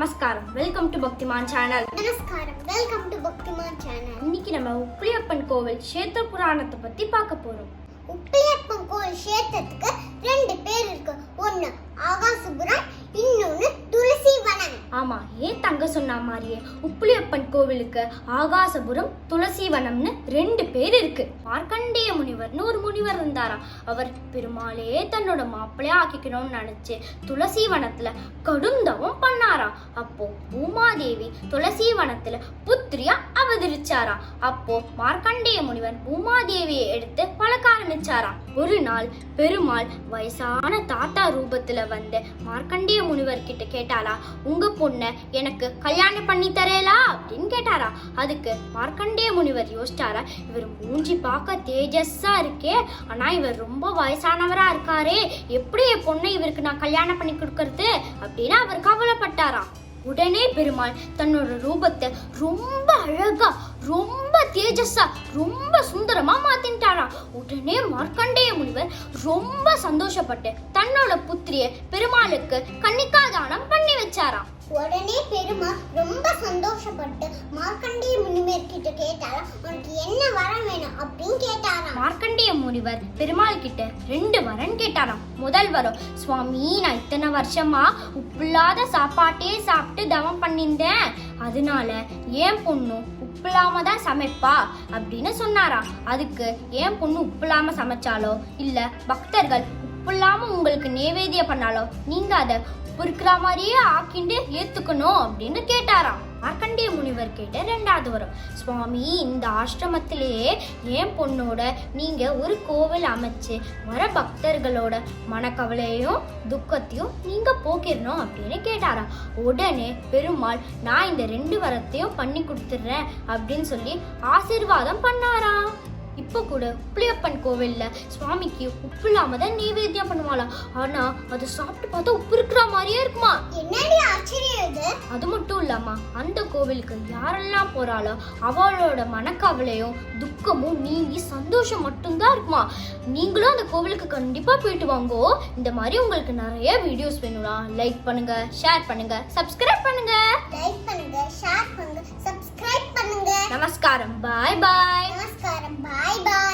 நமஸ்காரம். Welcome to Bhaktiman channel நமஸ்காரம். Welcome to Bhaktiman channel இன்னைக்கு நம்ம உப்பிலியப்பன் கோவில் கஷேத்திர புராணத்தை பத்தி பார்க்க போறோம். உப்பிலியப்பன் கோயில் கஷேத்திரத்துக்கு ரெண்டு பேர் இருக்கு ஒன்னு ஆகாசபுரம் இன்னொன்னு துளசி ஆமாம் ஆமா ஏன் தங்க சொன்ன மாதிரியே? உப்பிலியப்பன் கோவிலுக்கு ஆகாசபுரம் துளசிவனம்னு ரெண்டு பேர் இருக்கு. மார்க்கண்டேய முனிவர்னு ஒரு முனிவர் இருந்தாராம் அவர் பெருமாளே தன்னோட மாப்பிள்ளையா ஆக்கிக்கணும்னு நினைச்சு துளசிவனத்துல கடும் தவம் பண்ணாராம் அப்போ பூமாதேவி துளசிவனத்துல புத்திரியா அவதரிச்சாராம் அப்போ மார்க்கண்டேய முனிவர் பூமாதேவியை எடுத்து வளர்க்க ஆரம்பிச்சாராம் ஒரு நாள் பெருமாள் வயசான தாத்தா ரூபத்துல வந்து மார்க்கண்டேய முனிவர் கிட்ட கேட்டாரா உங்க பொண்ணை எனக்கு கல்யாணம் பண்ணி தரேலா அப்படின்னு கேட்டாரா. அதுக்கு மார்க்கண்டேய முனிவர் யோசிச்சாரா இவர் மூஞ்சி பார்க்க தேஜஸ்ஸா இருக்கே ஆனா இவர் ரொம்ப வயசானவரா இருக்காரே. எப்படி என் பொண்ணை இவருக்கு நான் கல்யாணம் பண்ணி கொடுக்கறது? அப்படின்னு அவர் கவலைப்பட்டாராம் உடனே பெருமாள் தன்னோட ரூபத்தை ரொம்ப அழகா ரொம்ப தேஜஸா ரொம்ப சுந்தரமா மாத்தின்ட்டாரா. உடனே மார்க்கண்டேய முனிவர் ரொம்ப சந்தோஷப்பட்டு தன்னோட புத்திரிய பெருமாளுக்கு கன்னிக்காதானம் பண்ணி பெருமா ரொம்ப சந்தோஷப்பட்டு மார்க்கண்டிய முனிவர் கிட்ட கேட்டாரா உனக்கு என்ன வரம் வேணும்? அப்படின்னு கேட்டாராம். மார்க்கண்டிய முனிவர் பெருமாள் கிட்ட ரெண்டு வரன் கேட்டாராம். முதல் வரம் சுவாமி நான் இத்தனை வருஷமா உப்பில்லாத சாப்பாட்டே சாப்பிட்டு தவம் பண்ணியிருந்தேன். அதனால ஏன் பொண்ணு உப்பில்லாம தான் சமைப்பா அப்படின்னு சொன்னாராம். அதுக்கு ஏன் பொண்ணு உப்பில்லாம சமைச்சாலோ இல்ல பக்தர்கள் உப்பில்லாம உங்களுக்கு நெவேதியம் பண்ணாலோ நீங்க அதை இருக்கிற மாதிரியே ஆக்கிண்டு ஏத்துக்கணும் அப்படின்னு கேட்டாராம். மார்க்கண்டிய முனிவர் கேட்ட ரெண்டாவது வரும் சுவாமி இந்த ஆசிரமத்திலேயே என் பொண்ணோட நீங்க ஒரு கோவில் அமைச்சு வர பக்தர்களோட மனக்கவலையும் துக்கத்தையும் நீங்க போக்கிடணும் அப்படின்னு கேட்டாராம். உடனே பெருமாள் நான் இந்த ரெண்டு வரத்தையும் பண்ணி கொடுத்துட்றேன் அப்படின்னு சொல்லி ஆசீர்வாதம் பண்ணாராம். இப்போ கூட உப்பிலியப்பன் கோவில்ல சுவாமிக்கு உப்பு இல்லாம தான் நைவேத்தியம் பண்ணுவாளாம் ஆனா அது சாப்பிட்டு பார்த்தா உப்பு இருக்கிற மாதிரியே இருக்குமா? என்னடி ஆச்சரியம் இது? அது மட்டும் இல்லாம அந்த கோவிலுக்கு யாரெல்லாம் போறாளோ அவளோட மனக்கவலையும் துக்கமும் நீங்கி சந்தோஷம் மட்டும்தான் இருக்குமா? நீங்களும் அந்த கோவிலுக்கு கண்டிப்பா போயிட்டு வாங்கோ. இந்த மாதிரி உங்களுக்கு நிறைய வீடியோஸ் வேணும்னா லைக் பண்ணுங்க ஷேர் பண்ணுங்க சப்ஸ்கிரைப் பண்ணுங்க. லைக் பண்ணுங்க ஷேர் பண்ணுங்க சப்ஸ்கிரைப் பண்ணுங்க. நமஸ்காரம். பாய் பாய் நமஸ்காரம் பாய் பாய்